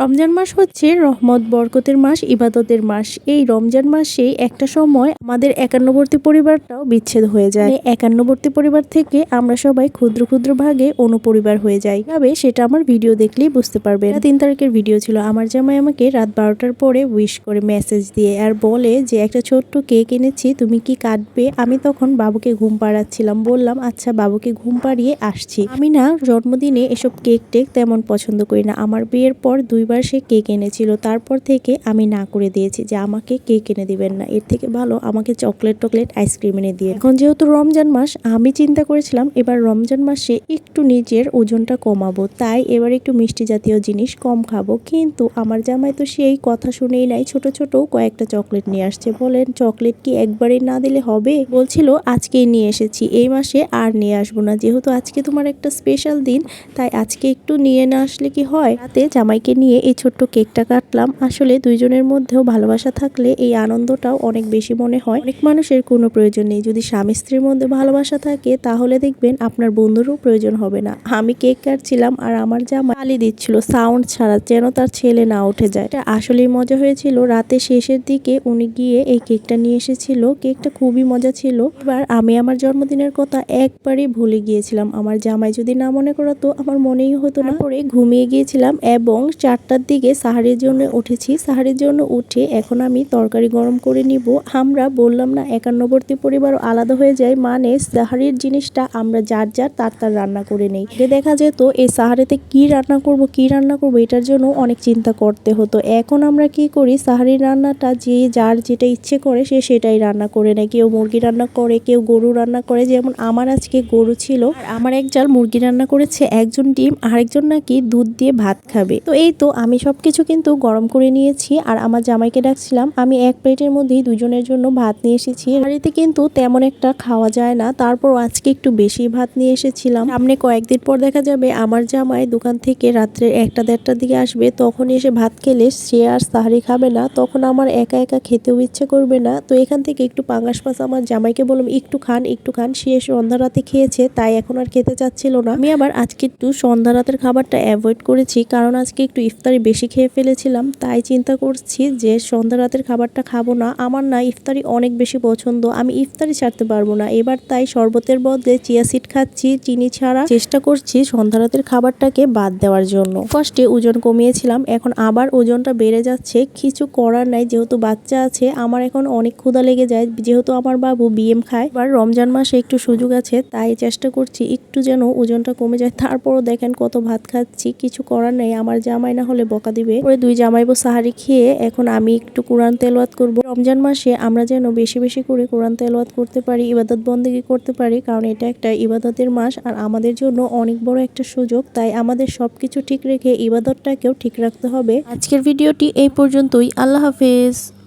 রমজান মাস হচ্ছে রহমত, বরকতের মাস, ইবাদতের মাস। এই রমজান মাসে একটা সময় আমাদের একান্নবর্তী পরিবারটাও বিচ্ছেদ হয়ে যায়। একান্নবর্তী পরিবার থেকে আমরা সবাই ক্ষুদ্র ক্ষুদ্র ভাগে অনুপরিবার হয়ে যাই। তবে সেটা আমার ভিডিও দেখলেই বুঝতে পারবেন। তিন তারিখের ভিডিও ছিল। আমার জামাই আমাকে রাত বারোটার পরে উইশ করে মেসেজ দিয়ে আর বলে যে, একটা ছোট্ট কেক এনেছি, তুমি কি কাটবে? আমি তখন বাবুকে ঘুম পাড়াচ্ছিলাম। বললাম আচ্ছা বাবুকে ঘুম পাড়িয়ে আসছি। আমি না, জন্মদিনে এসব কেক টেক তেমন পছন্দ করি না। আমার বিয়ের পর দুইবার সে কেক এনেছিল। তারপর থেকে আমি না করে দিয়েছি যে আমাকে কেক এনে দিবেন না। এর থেকে ভালো আমাকে চকলেট টকলেট আইসক্রিম এনে দিয়ে। এখন যেহেতু রমজান মাস, আমি চিন্তা করেছিলাম এবার রমজান মাসে একটু নিজের ওজনটা কমাবো। তাই এবার একটু মিষ্টি জাতীয় জিনিস কম খাব। কিন্তু আমার জামাই তো সেই কথা শুনেই নাই, ছোট ছোট কয়েকটা চকলেট নিয়ে আসছে। বলেন, চকলেট কি একবারই না দিলে হবে? বলছিল, আজকেই নিয়ে এসেছি। এই মাসে আর নিয়ে আসব না। যেহেতু আজকে তোমার একটা স্পেশাল দিন, তাই আজকে একটু নিয়ে না আসলে কি হয়? রাতে জামাইকে নিয়ে এই ছোট্ট কেকটা কাটলাম। আসলে দুইজনের মধ্যেও ভালোবাসা থাকলে এই আনন্দটাও অনেক বেশি মনে হয়। অনেক মানুষের কোনো প্রয়োজন নেই। যদি স্বামী স্ত্রীর মধ্যে ভালোবাসা থাকে, তাহলে দেখবেন আপনার বন্ধুরও প্রয়োজন হবে না। আমি কেক কাটছিলাম আর আমার জামা গালি দিচ্ছিল, সাউন্ড ছাড়া যেন তার ছেলে না উঠে যায়। এটা আসলেই মজা হয়েছিল। রাতে শেষের দিকে উনি গিয়ে এই কেকটা নিয়ে এসেছিল। কেকটা খুবই মজা ছিল। এবার আমি আমার জন্মদিনের কথা একবারই ভুলে গিয়েছিলাম। আমার জামাই যদি না মনে করাতো, আমার মনেই হতো না। পরে ঘুমিয়ে গিয়েছিলাম এবং চারটার দিকে সাহারির জন্য উঠেছি। সাহারির জন্য উঠে এখন আমি তরকারি গরম করে নিব। আমরা বললাম, না, একান্নবর্তী পরিবার আলাদা হয়ে যায়। মানে সাহারির জিনিসটা আমরা যার যার, তার তার রান্না করে নেই। দেখা যেত, এই সাহারিতে কি রান্না করব, কি রান্না করব, এটার জন্য অনেক চিন্তা করতে হতো। এখন আমরা কি করি, সাহারির রান্নাটা যে যার যেটা ইচ্ছে করে, সে সেটাই রান্না করে নেয়। কেউ মুরগি রান্না করে, কেউ গরু রান্না করে। যেমন আমার আজকে গরু ছিল আমার এক জাল মুরগি রান্না করেছে, একজন ডিম, আরেকজন নাকি দুধ দিয়ে ভাত খাবে। তো এই তো আমি সব কিছু কিন্তু গরম করে নিয়েছি আর আমার জামাইকে ডাকছিলাম, আমি এক প্লেটের মধ্যেই দুজনের জন্য ভাত নিয়ে এসেছি। বাড়িতে কিন্তু তেমন একটা খাওয়া যায় না তারপর আজকে একটু বেশি ভাত নিয়ে এসেছিলাম। সামনে কয়েকদিন পর দেখা যাবে আমার জামাই দোকান থেকে রাত্রে একটা দেড়টার দিকে আসবে, তখন এসে ভাত খেলে সে আর সাহারি খাবে না, তখন আমার একা একা খেতেও ইচ্ছে করবে না। তো এখান থেকে একটু পাঙ্গাস মাছ আমার জামাইকে বললাম, একটু খান একটু খান। সে সন্ধ্যা রাতে খেয়েছে, তাই এখন আর খেতে চাচ্ছিল না। আমি আবার আজকে একটু সন্ধ্যা রাতের খাবারটা অ্যাভয়েড করেছি, কারণ আজকে একটু ইফতারি বেশি খেয়ে ফেলেছিলাম, তাই চিন্তা করছি যে সন্ধ্যা রাতের খাবারটা খাব না। আমার না ইফতারি অনেক বেশি পছন্দ, আমি ইফতারি ছাড়তে পারব না। এবার তাই শরবতের বদলে চিয়া সিড খাচ্ছি, চিনি ছাড়া চেষ্টা করছি সন্ধ্যা রাতের খাবারটাকে বাদ দেওয়ার জন্য। ফার্স্টে ওজন কমিয়েছিলাম, এখন আবার ওজনটা বেড়ে যাচ্ছে। কিছু করার নাই, যেহেতু বাচ্চা আছে, আমার এখন অনেক ক্ষুধা লেগে যায়, যেহেতু আমার বাবু বিএম খায়। এবার রমজান মাসে একটু সুযোগ আছে, তাই চেষ্টা করছি একটু যেন ওজনটা কমে যায়। তারপরও দেখেন কত ভাত খাচ্ছি, কিছু করার নেই। আমার জামাই না হলে বকা দিবে। পরে দুই জামাইবো সাহারি খেয়ে এখন আমি একটু কোরআন তেলওয়াত করব। রমজান মাসে আমরা যেন বেশি বেশি করে কোরআন তেলওয়াত করতে পারি, ইবাদত বন্দেগী করতে পারি, কারণ এটা একটা ইবাদতের মাস আর আমাদের জন্য অনেক বড় একটা সুযোগ। তাই আমাদের সবকিছু ঠিক রেখে ইবাদতটাকেও ঠিক রাখতে হবে। আজকের ভিডিওটি এই পর্যন্তই। আল্লাহ হাফেজ।